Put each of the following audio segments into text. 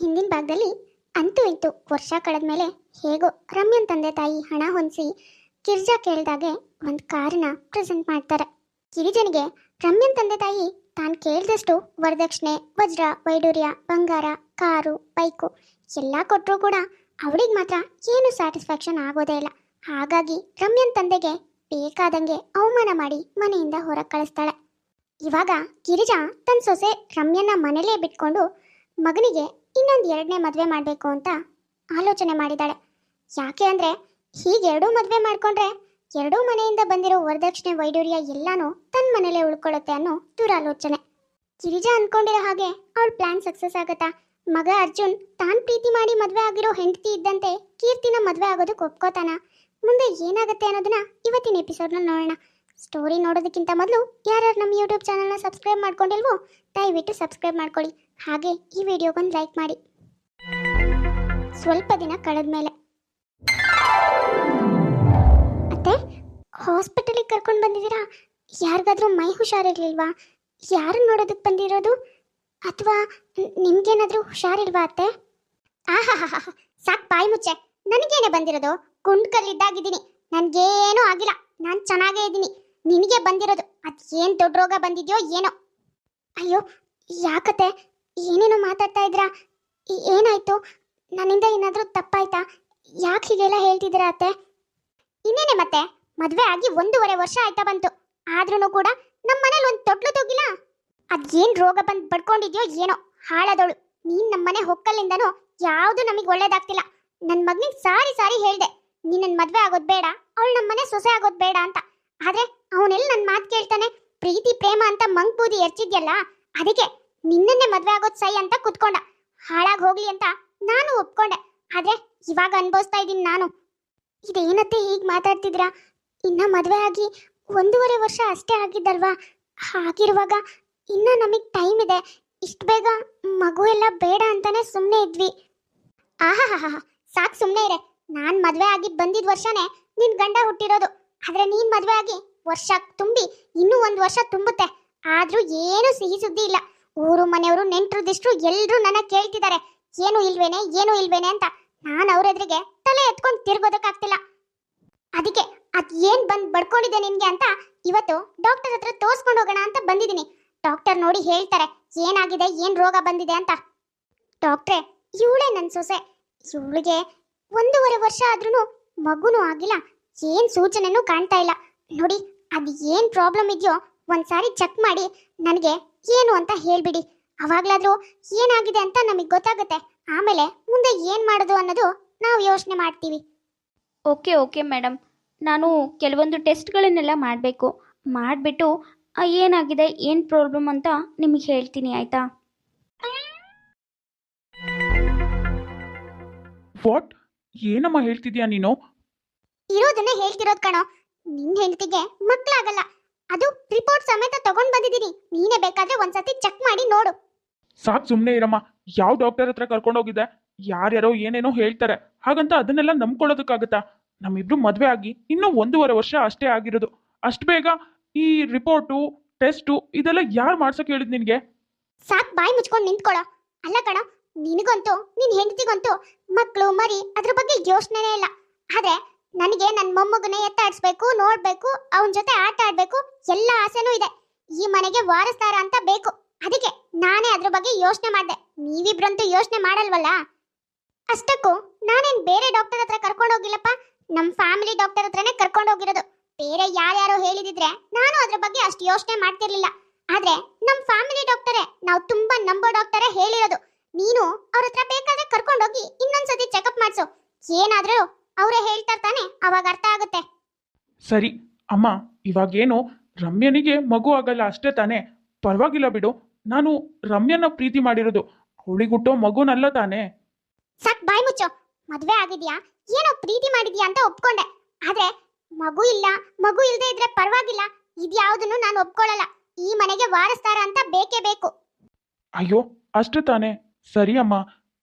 ಹಿಂದಿನ ಭಾಗದಲ್ಲಿ ಅಂತೂ ಇಂತೂ ವರ್ಷ ಕಳೆದ್ಮೇಲೆ ಹೇಗೋ ರಮ್ಯನ್ ತಂದೆ ತಾಯಿ ಹಣ ಹೊಂದಿಸಿ ಕಿರ್ಜಾ ಕೇಳಿದಾಗೆ ಒಂದು ಕಾರನ್ನ ಪ್ರೆಸೆಂಟ್ ಮಾಡ್ತಾರೆ. ಗಿರಿಜನಿಗೆ ರಮ್ಯನ್ ತಂದೆ ತಾಯಿ ತಾನು ಕೇಳಿದಷ್ಟು ವರದಕ್ಷಿಣೆ, ವಜ್ರ, ವೈಡೂರ್ಯ, ಬಂಗಾರ, ಕಾರು, ಬೈಕು ಎಲ್ಲ ಕೊಟ್ಟರೂ ಕೂಡ ಅವಳಿಗೆ ಮಾತ್ರ ಏನು ಸ್ಯಾಟಿಸ್ಫ್ಯಾಕ್ಷನ್ ಆಗೋದೇ ಇಲ್ಲ. ಹಾಗಾಗಿ ರಮ್ಯನ್ ತಂದೆಗೆ ಬೇಕಾದಂಗೆ ಅವಮಾನ ಮಾಡಿ ಮನೆಯಿಂದ ಹೊರಗೆ ಕಳಿಸ್ತಾಳೆ. ಇವಾಗ ಗಿರಿಜಾ ತನ್ನ ಸೊಸೆ ರಮ್ಯನ ಮನೇಲೇ ಬಿಟ್ಕೊಂಡು ಮಗನಿಗೆ ಇನ್ನೊಂದು ಎರಡನೇ ಮದುವೆ ಮಾಡಬೇಕು ಅಂತ ಆಲೋಚನೆ ಮಾಡಿದ್ದಾಳೆ. ಯಾಕೆ ಅಂದರೆ ಹೀಗೆ ಎರಡೂ ಮದುವೆ ಮಾಡ್ಕೊಂಡ್ರೆ ಎರಡೂ ಮನೆಯಿಂದ ಬಂದಿರೋ ವರದಕ್ಷಿಣೆ ವೈಡೂರ್ಯ ಎಲ್ಲಾನು ತನ್ನ ಮನೇಲೇ ಉಳ್ಕೊಳ್ಳುತ್ತೆ ಅನ್ನೋ ದುರಾಲೋಚನೆ. ಗಿರಿಜಾ ಅಂದ್ಕೊಂಡಿರೋ ಹಾಗೆ ಅವಳ ಪ್ಲಾನ್ ಸಕ್ಸಸ್ ಆಗುತ್ತಾ? ಮಗ ಅರ್ಜುನ್ ತಾನ್ ಪ್ರೀತಿ ಮಾಡಿ ಮದುವೆ ಆಗಿರೋ ಹೆಂಡತಿ ಇದ್ದಂತೆ ಕೀರ್ತಿನ ಮದುವೆ ಆಗೋದಕ್ಕೆ ಒಪ್ಕೋತಾನ? ಮುಂದೆ ಏನಾಗುತ್ತೆ ಅನ್ನೋದನ್ನ ಇವತ್ತಿನ ಎಪಿಸೋಡ್ನ ನೋಡೋಣ. ಸ್ಟೋರಿ ನೋಡೋದಕ್ಕಿಂತ ಮೊದಲು ಯಾರ್ಯಾರು ನಮ್ಮ ಯೂಟ್ಯೂಬ್ ಚಾನಲ್ನ ಸಬ್ಸ್ಕ್ರೈಬ್ ಮಾಡ್ಕೊಂಡಿಲ್ವೋ, ದಯವಿಟ್ಟು ಸಬ್ಸ್ಕ್ರೈಬ್ ಮಾಡ್ಕೊಳ್ಳಿ. ಹಾಗೆ ಈ ವಿಡಿಯೋಗೊಂದು ಲೈಕ್ ಮಾಡಿ. ಸ್ವಲ್ಪ ದಿನ ಕಳೆದ್ಮೇಲೆ. ಅತ್ತೆ ಹಾಸ್ಪಿಟಲಿಗೆ ಕರ್ಕೊಂಡು ಬಂದಿದ್ದೀರಾ? ಯಾರಿಗಾದ್ರೂ ಮೈ ಹುಷಾರಿರ್ಲಿಲ್ವಾ? ಯಾರು ನೋಡೋದಕ್ಕೆ ಬಂದಿರೋದು? ಅಥವಾ ನಿಮ್ಗೇನಾದ್ರೂ ಹುಷಾರಿಲ್ವಾ ಅತ್ತೆ? ಆಹಾ ಸಾಕ್ ಬಾಯಿ ಮುಚ್ಚೆ. ನನಗೇನೆ ಬಂದಿರೋದು? ಕುಂಡ್ಕಲ್ಲಿದ್ದಾಗಿದ್ದೀನಿ ನನಗೇನೂ ಆಗಿಲ್ಲ. ನಾನು ಚೆನ್ನಾಗೇ ಇದ್ದೀನಿ. ನಿನಗೆ ಬಂದಿರೋದು. ಅದೇನು ದೊಡ್ಡ ರೋಗ ಬಂದಿದೆಯೋ ಏನೋ. ಅಯ್ಯೋ, ಯಾಕತ್ತೆ? ಏನೇನೋ ಮಾತಾಡ್ತಾ ಇದ್ರಾ? ಏನಾಯ್ತು? ನನ್ನಿಂದ ಏನಾದರೂ ತಪ್ಪಾಯ್ತಾ? ಯಾಕೆ ಹೀಗೆಲ್ಲ ಹೇಳ್ತಿದ್ದೀರಾ ಅತ್ತೆ? ಇನ್ನೇನೆ ಮತ್ತೆ? ಮದುವೆ ಆಗಿ ಒಂದೂವರೆ ವರ್ಷ ಆಯ್ತಾ ಬಂತು. ಆದ್ರೂ ಕೂಡ ನಮ್ಮ ಮನೇಲಿ ಒಂದು ತೊಟ್ಲು ತೂಗಿಲ್ಲ. ಅದೇನು ರೋಗ ಬಂದು ಬಡ್ಕೊಂಡಿದ್ಯೋ ಏನೋ? ಹಾಳಾದವಳು ನೀನ್ ನಮ್ಮನೆ ಹೊಕ್ಕಲಿಂದನೂ ಯಾವುದು ನಮಗೆ ಒಳ್ಳೇದಾಗ್ತಿಲ್ಲ. ನನ್ನ ಮಗನಿಗೆ ಸಾರಿ ಸಾರಿ ಹೇಳ್ದೆ. ನೀನ್ ಮದ್ವೆ ಆಗೋದ್ ಬೇಡ, ಅವಳು ನಮ್ಮನೆ ಸೊಸೆ ಆಗೋದ್ ಬೇಡ ಅಂತ. ಆದ್ರೆ ಅವನೆಲ್ಲ ನನ್ನ ಮಾತು ಕೇಳ್ತಾನೆ? ಪ್ರೀತಿ, ಪ್ರೇಮ ಅಂತ ಮಂಗ್ ಬೂದಿ ಎರ್ಚಿದ್ಯಲ್ಲ? ಅದಕ್ಕೆ ನಿನ್ನನ್ನೇ ಮದ್ವೆ ಆಗೋದ್ ಸೈ ಅಂತ ಕುತ್ಕೊಂಡ. ಹಾಳಾಗ್ ಹೋಗ್ಲಿ ಅಂತ ನಾನು ಒಪ್ಕೊಂಡೆ. ಆದ್ರೆ ಇವಾಗ ಅನ್ಭವಿಸ್ತಾ ಇದ್ದೀನಿ ನಾನು. ಇದೇನತ್ತೆ ಹೀಗೆ ಮಾತಾಡ್ತಿದ್ರ ಇನ್ನ ಮದ್ವೆ ಆಗಿ ಒಂದೂವರೆ ವರ್ಷ ಅಷ್ಟೇ ಆಗಿದ್ದಲ್ವಾ? ಹಾಗಿರುವಾಗ ಇನ್ನ ನಮಗ್ ಟೈಮ್ ಇದೆ. ಇಷ್ಟು ಬೇಗ ಮಗು ಎಲ್ಲ ಬೇಡ ಅಂತಾನೆ ಸುಮ್ಮನೆ ಇದ್ವಿ. ಆಹಾ ಸಾಕ್ ಸುಮ್ಮನೆ ಇರೆ. ನಾನು ಮದುವೆ ಆಗಿ ಬಂದಿದ್ ವರ್ಷನೇ ನಿನ್ ಗಂಡ ಹುಟ್ಟಿರೋದು. ಆದ್ರೆ ನೀನ್ ಮದುವೆ ಆಗಿ ವರ್ಷ ತುಂಬಿ ಇನ್ನೂ ಒಂದು ವರ್ಷ ತುಂಬುತ್ತೆ. ಆದ್ರೂ ಏನು ಸಿಹಿ ಸುದ್ದಿ ಇಲ್ಲ. ಊರು ಮನೆಯವರು ನೆಂಟರು ಎಲ್ಲರೂ ನನ್ನ ಕೇಳ್ತಿದ್ದಾರೆ. ಏನು ಇಲ್ವೇನೆ ಏನು ಇಲ್ವೇನೆ ಅಂತ ನಾನು ಅವ್ರ ಎದುರಿಗೆ ತಲೆ ಎತ್ಕೊಂಡು ತಿರ್ಗೋದಕ್ಕಾಗ್ತಿಲ್ಲ. ಅದಕ್ಕೆ ಅದ್ ಏನ್ ಬಂದ್ ಬಡ್ಕೊಂಡಿದೆ ನಿನ್ಗೆ ಅಂತ ಇವತ್ತು ಡಾಕ್ಟರ್ ಹತ್ರ ತೋರ್ಸ್ಕೊಂಡು ಹೋಗೋಣ ಅಂತ ಬಂದಿದ್ದೀನಿ. ಡಾಕ್ಟರ್ ನೋಡಿ ಹೇಳ್ತಾರೆ, ಏನಾಗಿದೆ, ಏನ್ ರೋಗ ಬಂದಿದೆ ಅಂತ. ಡಾಕ್ಟ್ರೆ, ಇವಳೇ ನನ್ನ ಸೊಸೆ. ಇವಳಿಗೆ ಒಂದೂವರೆ ವರ್ಷ ಆದ್ರೂ ಮಗುನೂ ಆಗಿಲ್ಲ. ಏನ್ ಸೂಚನೆನೂ ಕಾಣ್ತಾ ಇಲ್ಲ. ನೋಡಿ, ಅದು ಏನ್ ಪ್ರಾಬ್ಲಮ್ ಇದೆಯೋ ಒಂದ್ಸಾರಿ ಚೆಕ್ ಮಾಡಿ ನನಗೆ ಏನು ಅಂತ ಹೇಳ್ಬಿಡಿ. ಅವಾಗ್ಲಾದ್ರೂ ಏನಾಗಿದೆ ಅಂತ ನಮಗೆ ಗೊತ್ತಾಗುತ್ತೆ. ಆಮೇಲೆ ಮುಂದೆ ಏನು ಮಾಡೋದು ಅನ್ನೋದು ನಾವು ಯೋಚನೆ ಮಾಡ್ತೀವಿ. ಓಕೆ ಓಕೆ ಮೇಡಮ್ ನಾನು ಕೆಲವೊಂದು ಟೆಸ್ಟ್ಗಳನ್ನೆಲ್ಲ ಮಾಡಬೇಕು. ಮಾಡಿಬಿಟ್ಟು ಏನಾಗಿದೆ ಏನು ಪ್ರಾಬ್ಲಮ್ ಅಂತ ನಿಮಗೆ ಹೇಳ್ತೀನಿ ಆಯಿತಾ? ವಾಟ್? ಏನಮ್ಮ ಹೇಳ್ತಿದ್ಯಾ ನೀನು? ಇರೋದನ್ನೇ ಹೇಳ್ತಿರೋದು ಕಣೋ. ನಿನ್ನ ಹೆಂಡತಿಗೆ ಮಕ್ಳಾಗಲ್ಲ. ಅದು ರಿಪೋರ್ಟ್ ಸಮೇತ ತಗೊಂಡ್ ಬಂದಿದ್ದೀನಿ. ನೀನೇ ಬೇಕಾದ್ರೆ ಒಂದ್ಸತಿ ಚೆಕ್ ಮಾಡಿ ನೋಡು. ಸಾಕ್ ಸುಮ್ಮನೆ ಇರಮ್ಮ. ಯಾವ ಡಾಕ್ಟರ್ ಹತ್ರ ಕರ್ಕೊಂಡು ಹೋಗಿದ್ದೆ? ಯಾರ್ಯಾರೋ ಏನೇನೋ ಹೇಳ್ತಾರೆ. ಹಾಗಂತ ಅದನ್ನೆಲ್ಲ ನಂಬ್ಕೊಳ್ಳೋದಕ್ಕಾಗತ್ತಾ? ನಮ್ಮಿಬ್ರು ಮದ್ವೆ ಆಗಿ ಇನ್ನೂ ಒಂದೂವರೆ ವರ್ಷ ಅಷ್ಟೇ ಆಗಿರೋದು. ಅಷ್ಟು ಬೇಗ ಈ ರಿಪೋರ್ಟು ಟೆಸ್ಟು ಇದೆಲ್ಲ ಯಾರು ಮಾಡ್ಸಕ್ ಹೇಳಿದ್ ನಿನ್ಗೆ? ಸಾಕ್ ಬಾಯಿ ಮುಚ್ಕೊಂಡು ನಿಂತ್ಕೊಳ್ಳೋ ಅಲ್ಲ ಕಣ ನಿನಗಂತೂ ನಿನ್ ಹೆಂಡತಿಗಂತೂ ಮಕ್ಕಳು ಮರಿ ಅದ್ರ ಬಗ್ಗೆ ಯೋಚನೆನೇ ಇಲ್ಲ. ಆದ್ರೆ ನನಗೆ ನನ್ನ ಮೊಮ್ಮಗನ ಎತ್ತಾಡಿಸ್ಬೇಕು, ನೋಡ್ಬೇಕು, ಅವನ ಜೊತೆ ಆಟ ಆಡ್ಬೇಕು, ಎಲ್ಲ ಆಸೆನೂ ಇದೆ. ಈ ಮನೆಗೆ ವಾರಸ್ತಾರ ಅಂತ ಬೇಕು. ಅದಕ್ಕೆ ನಾನೇ ಅದ್ರ ಬಗ್ಗೆ ಯೋಚನೆ ಮಾಡಿದೆ. ನೀವಿಬ್ರಂತೂ ಯೋಚನೆ ಮಾಡಲ್ವಲ್ಲ? ಅಷ್ಟಕ್ಕೂ ನಾನೇನ್ ಬೇರೆ ಡಾಕ್ಟರ್ ಹತ್ರ ಕರ್ಕೊಂಡು ಹೋಗಿಲ್ಲಪ್ಪ? ನಮ್ಮ ಫ್ಯಾಮಿಲಿ ಡಾಕ್ಟರ್ ಹತ್ರನೇ ಕರ್ಕೊಂಡು ಹೋಗಿರೋದು. ಬೇರೆ ಯಾರ್ಯಾರು ಹೇಳಿದಿದ್ರೆ ನಾನು ಅದ್ರ ಬಗ್ಗೆ ಅಷ್ಟು ಯೋಚನೆ ಮಾಡ್ತಿರ್ಲಿಲ್ಲ. ಆದ್ರೆ ನಮ್ಮ ಫ್ಯಾಮಿಲಿ ಡಾಕ್ಟರೇ ನಾವು ತುಂಬಾ ನಂಬೋ ಡಾಕ್ಟರೇ ಹೇಳಿರೋದು. ನೀನು ಅವ್ರ ಹತ್ರ ಬೇಕಾದ್ರೆ ಕರ್ಕೊಂಡೋಗಿ ಇನ್ನೊಂದ್ಸತಿ ಚೆಕಪ್ ಮಾಡಿಸು. ಏನಾದ್ರೂ ಅವರೇ ಹೇಳ್ತಾರೆ ತಾನೆ ಅವಾಗ ಅರ್ಥ ಆಗುತ್ತೆ. ಸರಿ ಅಮ್ಮ ಇವಾಗೇನು ರಮ್ಯನಿಗೆ ಮಗು ಆಗಲ್ಲ ಅಷ್ಟೇ ತಾನೆ. ಪರವಾಗಿಲ್ಲ ಬಿಡು ನಾನು ರಮ್ಯನ ಪ್ರೀತಿ ಮಾಡಿರೋದು. ಅವಳಿಗುಟ್ಟೋ ಮಗುನಲ್ಲ ತಾನೆ. ಸಾಕ್ ಬಾಯ್ ಮುಚ್ಚು. ಮದುವೆ ಆಗಿದ್ಯಾ? ಏನೋ ಪ್ರೀತಿ ಮಾಡಿದ್ಯಾ ಅಂತ ಒಪ್ಕೊಂಡೆ. ಆದ್ರೆ ಮಗು ಇಲ್ಲ ಮಗು ಇಲ್ದೇ ಇದ್ರೆ ಪರವಾಗಿಲ್ಲ. ಇದ್ಯಾವುದನ್ನು ನಾನು ಒಪ್ಕೊಳ್ಳಲ್ಲ. ಈ ಮನೆಗೆ ವಾರಸ್ತಾರ ಅಂತ ಬೇಕೇ ಬೇಕು. ಅಯ್ಯೋ ಅಷ್ಟು ತಾನೆ. ಸರಿ ಅಮ್ಮ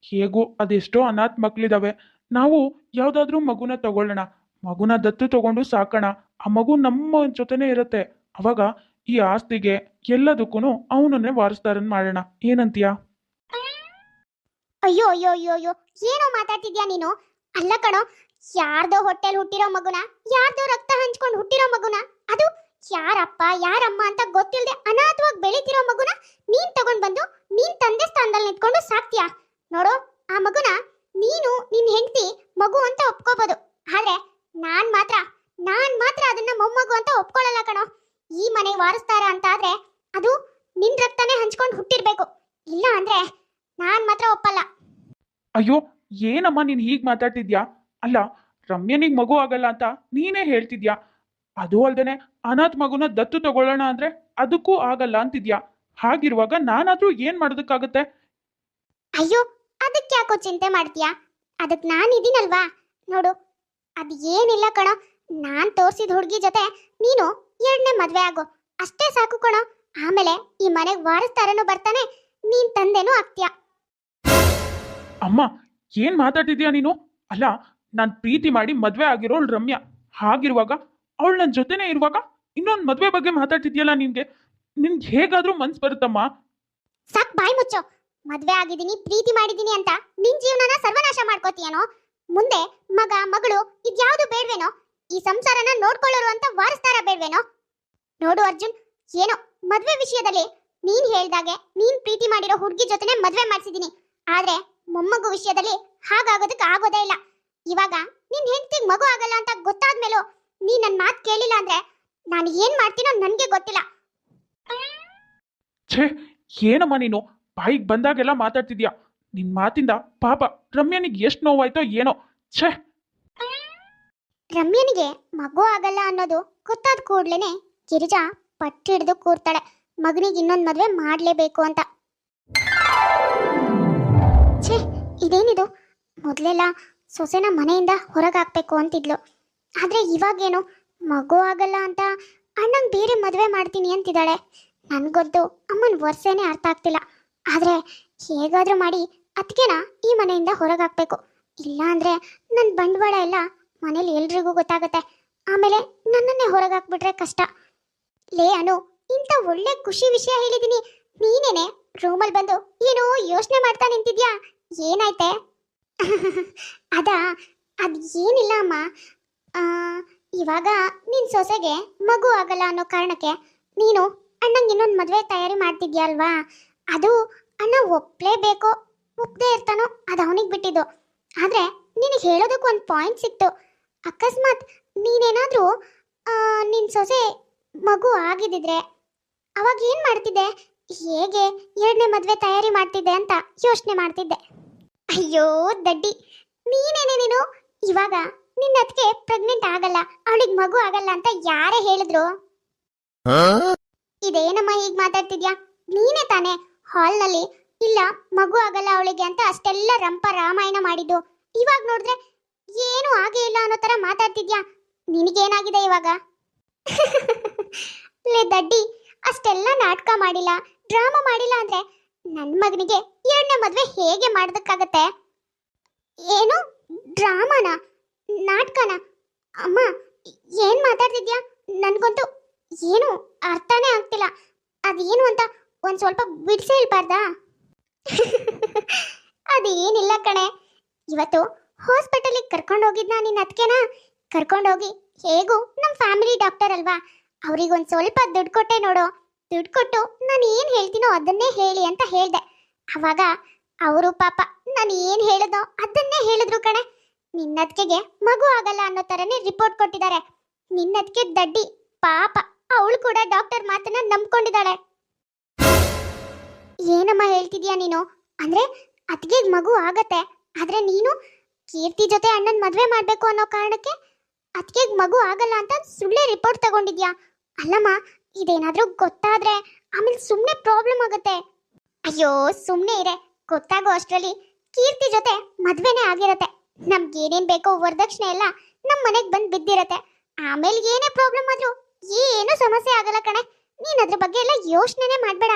ಹೇಗೂ ಅದೆಷ್ಟೋ ಅನಾಥ ಮಕ್ಳಿದಾವೆ. ನಾವು ಯಾವ್ದಾದ್ರೂ ಮಗುನ ತಗೊಳ್ಳೋಣ. ಮಗುನ ದತ್ತು ತಗೊಂಡು ಸಾಕೋಣ. ಆ ಮಗು ನಮ್ಮ ಜೊತೆನೇ ಇರುತ್ತೆ. ಅವಾಗ ಈ ಆಸ್ತಿಗೆ ಎಲ್ಲದಕ್ಕೂ ಅವನನ್ನೇ ವಾರಸ್ದಾರನ್ ಮಾಡೋಣ. ಏನಂತೀಯ? ಅಯ್ಯೋ ಅಯ್ಯೋ ಅಯ್ಯೋ ಅಯ್ಯೋ, ಏನೋ ಮಾತಾಡ್ತಿದ್ಯಾ ನೀನು? ಅಲ್ಲ ಕಣೋ, ಯಾರ್ದೋ ಹೊಟ್ಟೆಲ್ ಹುಟ್ಟಿರೋ ಮಗುನ, ಯಾರ್ದೋ ರಕ್ತ ಹಂಚ್ಕೊಂಡು ಹುಟ್ಟಿರೋ ಮಗುನ, ಅದು ಯಾರಪ್ಪ, ಯಾರಮ್ಮ ಅಂತ ಗೊತ್ತಿಲ್ಲದೆ ಅನಾಥವಾಗಿ ಬೆಳಿತಿರೋ ಮಗುನ ನೀನ್ ತಗೊಂಡ್ ಬಂದು ನೀನ್ ತಂದೆ ಸ್ಥಾನದಲ್ಲಿ ನಿಂತ್ಕೊಂಡು ಸಾಕ್ತೀಯಾ? ನೋಡು, ಆ ಮಗುನ ನೀನು ನಿನ್ ಹೆಂಡತಿ ಮಗು ಅಂತ ಒಪ್ಕೋಬಹುದು ಆದ್ರೆ ನಾನ್ ಮಾತ್ರ ನಾನ್ ಮಾತ್ರ ಅದನ್ನ ಮೊಮ್ಮಗು ಅಂತ ಒಪ್ಕೊಳ್ಳಲ್ಲ ಕಣೋ. ಈ ಮನೆ ವಾರಸ್ತಾರ ಅಂತ ಆದ್ರೆ ಅದು ನಿನ್ ರಕ್ತನೇ ಹಂಚ್ಕೊಂಡು ಹುಟ್ಟಿರ್ಬೇಕು. ಇಲ್ಲ ಅಂದ್ರೆ ನಾನ್ ಮಾತ್ರ ಒಪ್ಪಲ್ಲ. ಅಯ್ಯೋ ಏನಮ್ಮ ನೀನು ಹೀಗೆ ಮಾತಾಡ್ತಿದ್ಯಾ? ಅಲ್ಲ ರಮ್ಯನಿಗ್ ಮಗು ಆಗಲ್ಲ ಅಂತ ನೀನೇ ಹೇಳ್ತಿದ್ಯಾ? ಅದು ಅಲ್ದೇನೆ ಅನಾಥ್ ಮಗುನ ದತ್ತು ತಗೊಳ್ಳೋಣ ಅಂದ್ರೆ ಅದಕ್ಕೂ ಆಗಲ್ಲ ಅಂತಿದ್ಯಾ? ಹಾಗಿರುವಾಗ ನಾನಾದ್ರೂ ಏನ್ ಮಾಡೋದಕ್ಕಾಗತ್ತೆ? ಅಯ್ಯೋ ಅದಕ್ಕೆ ಯಾಕೋ ಚಿಂತೆ ಮಾಡ್ತೀಯಾ? ಅದಕ್ಕೆ ನಾನು ಇದೀನಲ್ವಾ? ನೋಡು ಅದು ಏನಿಲ್ಲ ಕಣೋ. ನಾನು ತೋರಿಸಿದ ಹುಡುಗಿ ಜೊತೆ ನೀನು ಎರಡನೇ ಮದುವೆ ಆಗು. ಅಷ್ಟೇ ಸಾಕು ಕಣೋ. ಆಮೇಲೆ ಈ ಮನೆಗೆ ವಾರಸ್ತಾರನು ಬರ್ತಾನೆ. ನೀನ್ ತಂದೆನೂ ಆಗ್ತೀಯ? ಅಮ್ಮ ಏನ್ ಮಾತಾಡ್ತಿದ್ಯಾ ನೀನು? ಅಲ್ಲ ನಾನ್ ಪ್ರೀತಿ ಮಾಡಿ ಮದ್ವೆ ಆಗಿರೋಳು ರಮ್ಯಾ. ಹಾಗಿರುವಾಗ ಅವಳು ನನ್ನ ಜೊತೆನೇ ಇರುವಾಗ ಇನ್ನೊಂದು ಮದ್ವೆ ಬಗ್ಗೆ ಮಾತಾಡ್ತಿದ್ಯಲ್ಲ ನಿನ್ಗೆ? ನಿನ್ಗೆ ಹೇಗಾದ್ರೂ ಮನ್ಸ್ ಬರುತ್ತಮ್ಮ? ಸಾಕ್ ಬಾಯ್ ಮುಚ್ಚೋ. ಮದ್ವೆ ಆಗಿದ್ದೀನಿ, ಪ್ರೀತಿ ಮಾಡಿದ್ದೀನಿ ಅಂತ ನಿನ್ ಜೀವನನ ಸರ್ವನಾಶ ಮಾಡ್ಕೋತೀಯನೋ? ಮುಂದೆ ಮಗ, ಮಗಳು ಇದ್ಯಾವುದು ಬೇಡ್ವೇನೋ? ಈ ಸಂಸಾರನ ನೋಡ್ಕೊಳ್ಳೋರು ಅಂತ ವಾರಸ್ತಾರ ಬೇಡ್ವೇನೋ? ನೋಡು ಅರ್ಜುನ್, ಏನೋ ಮದ್ವೆ ವಿಷಯದಲ್ಲಿ ನೀನ್ ಹೇಳ್ದಾಗೆ ನೀನ್ ಪ್ರೀತಿ ಮಾಡಿರೋ ಹುಡುಗಿ ಜೊತೆನೆ ಮದ್ವೆ ಮಾಡ್ಸಿದೀನಿ ಆದ್ರೆ ಮೊಮ್ಮಗು ವಿಷಯದಲ್ಲಿ ಹಾಗಾಗೋದಕ್ಕೆ ಆಗೋದೇ ಇಲ್ಲ. ಇವಾಗ ನಿನ್ ಹೆಂಡತಿಗ್ ಮಗು ಆಗಲ್ಲ ಅಂತ ಗೊತ್ತಾದ್ಮೇಲೂ ನೀ ನನ್ ಮಾತು ಕೇಳಿಲ್ಲ ಅಂದ್ರೆ ನಾನು ಏನ್ ಮಾಡ್ತೀನೋ ನನ್ಗೆ ಗೊತ್ತಿಲ್ಲ. ಛೇ, ಏನಮ್ಮ ನೀನು? ಬಾಯಿಗೆ ಬಂದಾಗೆಲ್ಲ ಮಾತಾಡ್ತಿದ್ಯಾ? ನಿನ್ ಮಾತಿಂದ ಪಾಪ ರಮ್ಯನಿಗೆ ಎಷ್ಟು ನೋವಾಯ್ತೋ ಏನೋ. ಛೇ! ರಮ್ಯನಿಗೆ ಮಗು ಆಗಲ್ಲ ಅನ್ನೋದು ಗೊತ್ತಾದ ಕೂಡ್ಲೇನೆ ಗಿರಿಜಾ ಪಟ್ಟು ಹಿಡಿದು ಕೂರ್ತಾಳೆ. ಮಗನಿಗೆ ಇನ್ನೊಂದು ಮದುವೆ ಮಾಡಲೇಬೇಕು ಅಂತ. ಛೇ! ಇದೇನಿದು? ಮೊದಲೆಲ್ಲ ಸೊಸೆನ ಮನೆಯಿಂದ ಹೊರಗೆ ಹಾಕ್ಬೇಕು ಅಂತಿದ್ಲು. ಆದರೆ ಇವಾಗೇನು ಮಗು ಆಗಲ್ಲ ಅಂತ ಅಣ್ಣಂಗೆ ಬೇರೆ ಮದುವೆ ಮಾಡ್ತೀನಿ ಅಂತಿದ್ದಾಳೆ. ನನಗಂತೂ ಅಮ್ಮನ ವರ್ಷನೇ ಅರ್ಥ ಆಗ್ತಿಲ್ಲ. ಆದರೆ ಹೇಗಾದರೂ ಮಾಡಿ ಅದಕ್ಕೆನ ಈ ಮನೆಯಿಂದ ಹೊರಗೆ ಹಾಕಬೇಕು ಇಲ್ಲ ಅಂದರೆ ನನ್ನ ಬಂಡವಾಳ ಎಲ್ಲ ಮನೇಲಿ ಎಲ್ರಿಗೂ ಗೊತ್ತಾಗುತ್ತೆ. ಆಮೇಲೆ ನನ್ನನ್ನೇ ಹೊರಗೆ ಹಾಕ್ಬಿಟ್ರೆ ಕಷ್ಟ. ಲೇ ಅನು, ಇಂಥ ಒಳ್ಳೆ ಖುಷಿ ವಿಷಯ ಹೇಳಿದ್ದೀನಿ ನೀನೇನೆ ರೂಮಲ್ಲಿ ಬಂದು ಏನೋ ಯೋಚನೆ ಮಾಡ್ತಾ ನಿಂತಿದ್ಯಾ? ಏನಾಯ್ತೆ? ಅದ, ಅದು ಏನಿಲ್ಲ ಅಮ್ಮ. ಇವಾಗ ನಿನ್ ಸೊಸೆಗೆ ಮಗು ಆಗಲ್ಲ ಅನ್ನೋ ಕಾರಣಕ್ಕೆ ನೀನು ಅಣ್ಣಂಗೆ ಇನ್ನೊಂದು ಮದುವೆ ತಯಾರಿ ಮಾಡ್ತಿದ್ಯಾ ಅಲ್ವಾ? ಅದು ಅಣ್ಣ ಒಪ್ಲೇಬೇಕೋ ಒಪ್ಪದೇ ಇರ್ತಾನೋ ಅದು ಅವನಿಗೆ ಬಿಟ್ಟಿದ್ದು. ಆದರೆ ನಿನಗೆ ಹೇಳೋದಕ್ಕೆ ಒಂದು ಪಾಯಿಂಟ್ ಸಿಕ್ತು. ಅಕಸ್ಮಾತ್ ನೀನೇನಾದರೂ ನಿನ್ನ ಸೊಸೆ ಮಗು ಆಗಿದ್ದಿದ್ರೆ ಅವಾಗ ಏನು ಮಾಡ್ತಿದ್ದೆ? ಹೇಗೆ ಎರಡನೇ ಮದುವೆ ತಯಾರಿ ಮಾಡ್ತಿದ್ದೆ ಅಂತ ಯೋಚನೆ ಮಾಡ್ತಿದ್ದೆ. ಅಯ್ಯೋ ದಡ್ಡಿ ನೀನೇನೆ ನೀನು? ಇವಾಗ ನಿನ್ನ ಅದಕ್ಕೆ ಪ್ರೆಗ್ನೆಂಟ್ ಆಗಲ್ಲ ಅವಳಿಗೆ ಮಗು ಆಗಲ್ಲ ಅಂತ ಯಾರೇ ಹೇಳಿದ್ರು? ಇದೇನಮ್ಮ ಹೀಗೆ ಮಾತಾಡ್ತಿದ್ಯಾ? ನೀನೇ ತಾನೇ ಹಾಲ್ನಲ್ಲಿ, ಇಲ್ಲ, ಮಗು ಆಗಲ್ಲ ಅವಳಿಗೆ ಅಂತ ಅಷ್ಟೆಲ್ಲ ರಂಪ ರಾಮಾಯಣ ಮಾಡಿದ್ದು. ಇವಾಗ ನೋಡಿದ್ರೆ ಏನು ಆಗೇ ಇಲ್ಲ ಅನ್ನೋ ತರ ಮಾತಾಡ್ತಿದ್ಯಾ? ನಿನಗೇನಾಗಿದೆ ಇವಾಗ? ಲೇ ದಡ್ಡಿ, ಅಷ್ಟೆಲ್ಲ ನಾಟಕ ಮಾಡಿಲ್ಲ, ಡ್ರಾಮಾ ಮಾಡಿಲ್ಲ ಅಂದ್ರೆ ನನ್ನ ಮಗನಿಗೆ ಎರಡನೇ ಮದುವೆ ಹೇಗೆ ಮಾಡೋದಕ್ಕಾಗತ್ತೆ? ಏನು, ಡ್ರಾಮಾನ? ನಾಟಕನ? ಅಮ್ಮ, ಏನ್ ಮಾತಾಡ್ತಿದ್ಯಾ? ನನಗಂತೂ ಏನು ಅರ್ಥನೇ ಆಗ್ತಿಲ್ಲ. ಅದೇನು ಅಂತ ಒಂದ್ ಸ್ವಲ್ಪ ಬಿಡಿಸಿ ಹೇಳ್ಬಾರ್ದಾ? ಅದೇನಿಲ್ಲ ಕಣೆ. ಇವತ್ತು ಹಾಸ್ಪಿಟಲಿಗೆ ಕರ್ಕೊಂಡು ಹೋಗಿದ್ನ ನಿನ್ನ ಕರ್ಕೊಂಡು ಕರ್ಕೊಂಡೋಗಿ ಹೇಗೂ? ನಮ್ಮ ಫ್ಯಾಮಿಲಿ ಡಾಕ್ಟರ್ ಅಲ್ವಾ? ಅವ್ರಿಗೊಂದು ಸ್ವಲ್ಪ ದುಡ್ಡು ಕೊಟ್ಟೆ ನೋಡು. ದುಡ್ಡು ಕೊಟ್ಟು ನಾನು ಏನು ಹೇಳ್ತೀನೋ ಅದನ್ನೇ ಹೇಳಿ ಅಂತ ಹೇಳ್ದೆ. ಅವಾಗ ಅವರು ಪಾಪ ನಾನು ಏನು ಹೇಳಿದೋ ಅದನ್ನೇ ಹೇಳಿದ್ರು ಕಣೆ. ನಿನ್ನದ್ಕೆಗೆ ಮಗು ಆಗಲ್ಲ ಅನ್ನೋ ಥರನೇ ರಿಪೋರ್ಟ್ ಕೊಟ್ಟಿದ್ದಾರೆ. ನಿನ್ನದ್ಕೆ ದಡ್ಡಿ ಪಾಪ. ಅವಳು ಕೂಡ ಡಾಕ್ಟರ್ ಮಾತನ್ನ ನಂಬ್ಕೊಂಡಿದ್ದಾಳೆ. ಏನಮ್ಮ ಹೇಳ್ತಿದ್ಯಾ ನೀನು? ಅಂದ್ರೆ ಅತ್ತಿಗೆ ಮಗು ಆಗತ್ತೆ, ಆದ್ರೆ ನೀನು ಕೀರ್ತಿ ಜೊತೆ ಅಣ್ಣನ ಮದ್ವೆ ಮಾಡ್ಬೇಕು ಅನ್ನೋ ಕಾರಣಕ್ಕೆ ಅತ್ತಿಗೆ ಮಗು ಆಗಲ್ಲ ಅಂತ ಸುಳ್ಳೆ ರಿಪೋರ್ಟ್ ತಗೊಂಡಿದ್ಯಾ? ಅಲ್ಲಮ್ಮ, ಇದೇನಾದ್ರೂ ಗೊತ್ತಾದ್ರೆ ಆಮೇಲೆ ಸುಮ್ಮನೆ ಪ್ರಾಬ್ಲಮ್ ಆಗುತ್ತೆ. ಅಯ್ಯೋ ಸುಮ್ಮನೆ ಇರೆ. ಗೊತ್ತಾಗೋ ಅಷ್ಟರಲ್ಲಿ ಕೀರ್ತಿ ಜೊತೆ ಮದ್ವೆನೇ ಆಗಿರತ್ತೆ. ನಮ್ಗೆ ಏನೇನ್ ಬೇಕೋ ವರದಕ್ಷಿಣೆ ಎಲ್ಲ ನಮ್ಮ ಮನೆಗೆ ಬಂದು ಬಿದ್ದಿರತ್ತೆ. ಆಮೇಲೆ ಏನೇ ಪ್ರಾಬ್ಲಮ್ ಆದ್ರೂ ಏನು ಸಮಸ್ಯೆ ಆಗಲ್ಲ ಕಣೆ. ನೀನ್ ಅದ್ರ ಬಗ್ಗೆ ಎಲ್ಲ ಯೋಚನೆನೇ ಮಾಡ್ಬೇಡ.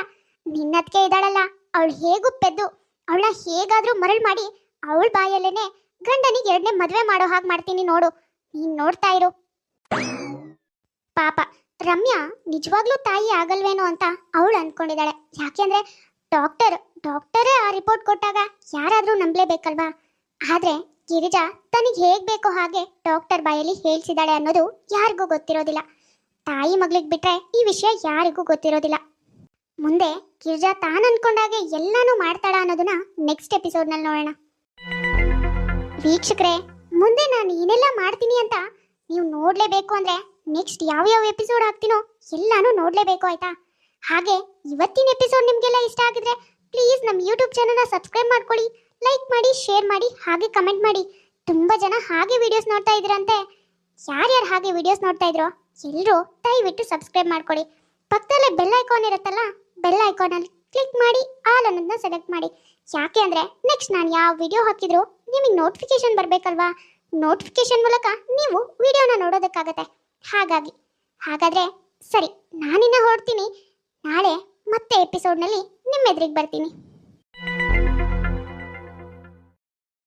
ನಿನ್ನದ್ಕೆ ಇದ್ದಾಳಲ್ಲ. ಅವಳು ಹೇಗೂ ಪೆದ್ದು ಅವಳನ್ನ ಹೇಗಾದ್ರೂ ಮರಳು ಮಾಡಿ ಅವಳ ಬಾಯಲ್ಲೇನೆ ಗಂಡನಿಗೆ ಎರಡನೇ ಮದುವೆ ಮಾಡೋ ಹಾಗೆ ಮಾಡ್ತೀನಿ ನೋಡು. ನೀನ್ ನೋಡ್ತಾ ಇರು. ಪಾಪ, ರಮ್ಯಾ ನಿಜವಾಗ್ಲೂ ತಾಯಿ ಆಗಲ್ವೇನೋ ಅಂತ ಅವಳು ಅನ್ಕೊಂಡಿದ್ದಾಳೆ. ಯಾಕೆಂದ್ರೆ ಡಾಕ್ಟರ್ ಡಾಕ್ಟರೇ ಆ ರಿಪೋರ್ಟ್ ಕೊಟ್ಟಾಗ ಯಾರಾದ್ರೂ ನಂಬಲೇಬೇಕಲ್ವಾ? ಆದ್ರೆ ಗಿರಿಜಾ ತನಗೆ ಹೇಗ್ ಬೇಕೋ ಹಾಗೆ ಡಾಕ್ಟರ್ ಬಾಯಲ್ಲಿ ಹೇಳ್ಸಿದಾಳೆ ಅನ್ನೋದು ಯಾರಿಗೂ ಗೊತ್ತಿರೋದಿಲ್ಲ. ತಾಯಿ ಮಗಳಿಗೆ ಬಿಟ್ರೆ ಈ ವಿಷಯ ಯಾರಿಗೂ ಗೊತ್ತಿರೋದಿಲ್ಲ. ಮುಂದೆ ಕಿರ್ಜಾ ತಾನು ಅನ್ಕೊಂಡಾಗೆ ಎಲ್ಲಾನು ಮಾಡ್ತಾಳ ಅನ್ನೋದನ್ನ ನೆಕ್ಸ್ಟ್ ಎಪಿಸೋಡ್ನಲ್ಲಿ ನೋಡೋಣ. ವೀಕ್ಷಕರೇ, ಮುಂದೆ ನಾನು ಏನೆಲ್ಲ ಮಾಡ್ತೀನಿ ಅಂತ ನೀವು ನೋಡಲೇಬೇಕು ಅಂದ್ರೆ ನೆಕ್ಸ್ಟ್ ಯಾವ ಯಾವ ಎಪಿಸೋಡ್ ಹಾಕ್ತೀನೋ ಎಲ್ಲಾನು ನೋಡಲೇಬೇಕು ಆಯ್ತಾ? ಹಾಗೆ ಇವತ್ತಿನ ಎಪಿಸೋಡ್ ನಿಮಗೆಲ್ಲ ಇಷ್ಟ ಆಗಿದ್ರೆ ಪ್ಲೀಸ್ ನಮ್ಮ ಯೂಟ್ಯೂಬ್ ಚಾನಲ್ನ ಸಬ್ಸ್ಕ್ರೈಬ್ ಮಾಡ್ಕೊಳ್ಳಿ ಲೈಕ್ ಮಾಡಿ ಶೇರ್ ಮಾಡಿ, ಹಾಗೆ ಕಮೆಂಟ್ ಮಾಡಿ. ತುಂಬ ಜನ ಹಾಗೆ ವಿಡಿಯೋಸ್ ನೋಡ್ತಾ ಇದ್ರಂತೆ. ಯಾರ್ಯಾರು ಹಾಗೆ ವಿಡಿಯೋಸ್ ನೋಡ್ತಾ ಇದ್ರೋ ಎಲ್ಲರೂ ದಯವಿಟ್ಟು ಸಬ್ಸ್ಕ್ರೈಬ್ ಮಾಡ್ಕೊಳ್ಳಿ. ಪಕ್ಕದಲ್ಲೇ ಬೆಲ್ ಐಕಾನ್ ಇರುತ್ತಲ್ಲ ಬೆಲ್ ಐಕಾನಲ್ಲಿ ಕ್ಲಿಕ್ ಮಾಡಿ ಆಲ್ ಅನ್ನೋದನ್ನ ಸೆಲೆಕ್ಟ್ ಮಾಡಿ. ಯಾಕೆ ಅಂದರೆ ನೆಕ್ಸ್ಟ್ ನಾನು ಯಾವ ವಿಡಿಯೋ ಹಾಕಿದ್ರು ನಿಮಗೆ ನೋಟಿಫಿಕೇಶನ್ ಬರಬೇಕಲ್ವಾ? ನೋಟಿಫಿಕೇಶನ್ ಮೂಲಕ ನೀವು ವಿಡಿಯೋನ ನೋಡೋದಕ್ಕಾಗತ್ತೆ. ಹಾಗಾಗಿ, ಹಾಗಾದರೆ ಸರಿ, ನಾನಿನ್ನ ಹೊರಡ್ತೀನಿ. ನಾಳೆ ಮತ್ತೆ ಎಪಿಸೋಡ್ನಲ್ಲಿ ನಿಮ್ಮ ಎದುರಿಗೆ ಬರ್ತೀನಿ.